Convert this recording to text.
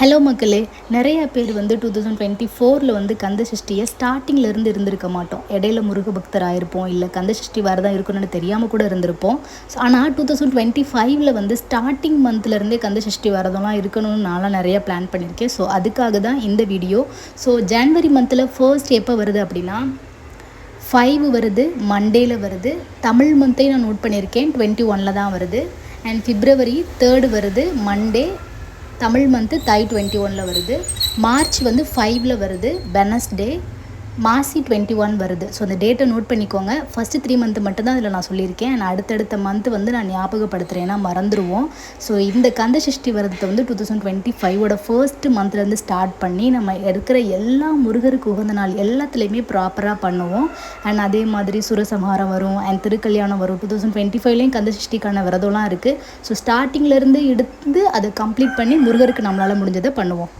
Hello மக்களே. நிறைய பேர் வந்து டூ தௌசண்ட் டுவெண்ட்டி ஃபோரில் வந்து கந்த சஷ்டியை ஸ்டார்டிங்லேருந்து இருந்திருக்க மாட்டோம். இடையில முருக பக்தர் இருப்போம் இல்லை கந்த சஷ்டி வரதான் இருக்கணும்னு தெரியாமல் கூட இருந்திருப்போம். ஸோ ஆனால் டூ தௌசண்ட் டுவெண்ட்டி ஃபைவ்ல வந்து ஸ்டார்டிங் மந்த்லேருந்தே கந்த சஷ்டி வரதெல்லாம் இருக்கணும்னு நான்லாம் நிறைய பிளான் பண்ணியிருக்கேன் ஸோ அதுக்காக தான் இந்த வீடியோ ஸோ ஜான்வரி மந்தில் ஃபர்ஸ்ட் எப்போ வருது அப்படின்னா ஃபைவ் வருது மண்டேல வருது தமிழ் மந்த்தையும் நான் நோட் பண்ணியிருக்கேன் டுவெண்ட்டி ஒனில் தான் வருது. அண்ட் பிப்ரவரி தேர்டு வருது மண்டே தமிழ் மந்த்து தை டுவெண்ட்டி ஒனில் வருது. மார்ச் வந்து ஃபைவ்ல வருது. வெனஸ்டே மாசி டுவெண்ட்டி ஒன் வருது. ஸோ அந்த டேட்டை நோட் பண்ணிக்கோங்க. ஃபஸ்ட்டு த்ரீ மந்த் மட்டும்தான் இதில் அதில் நான் சொல்லியிருக்கேன். நான் அடுத்தடுத்த மந்த் வந்து நான் ஞாபகப்படுத்துகிறேன் ஏன்னா மறந்துடுவோம் ஸோ இந்த கந்த சஷ்டி விரதத்தை வந்து டூ தௌசண்ட் டுவெண்ட்டி ஃபைவோட ஃபர்ஸ்ட் மந்த்லேருந்து ஸ்டார்ட் பண்ணி நம்ம இருக்கிற எல்லா முருகருக்கு உகந்த நாள் எல்லாத்துலேயுமே ப்ராப்பராக பண்ணுவோம். அண்ட் அதே மாதிரி சுரசம்ஹாரம் வரும். அண்ட் திருக்கல்யாணம் வரும். டூ தௌசண்ட் டுவெண்ட்டி ஃபைவ்லேயும் கந்த சஷ்டிக்கான விரதம்லாம் இருக்குது ஸோ ஸ்டார்டிங்லேருந்து எடுத்து அதை கம்ப்ளீட் பண்ணி முருகருக்கு நம்மளால் முடிஞ்சதை பண்ணுவோம்.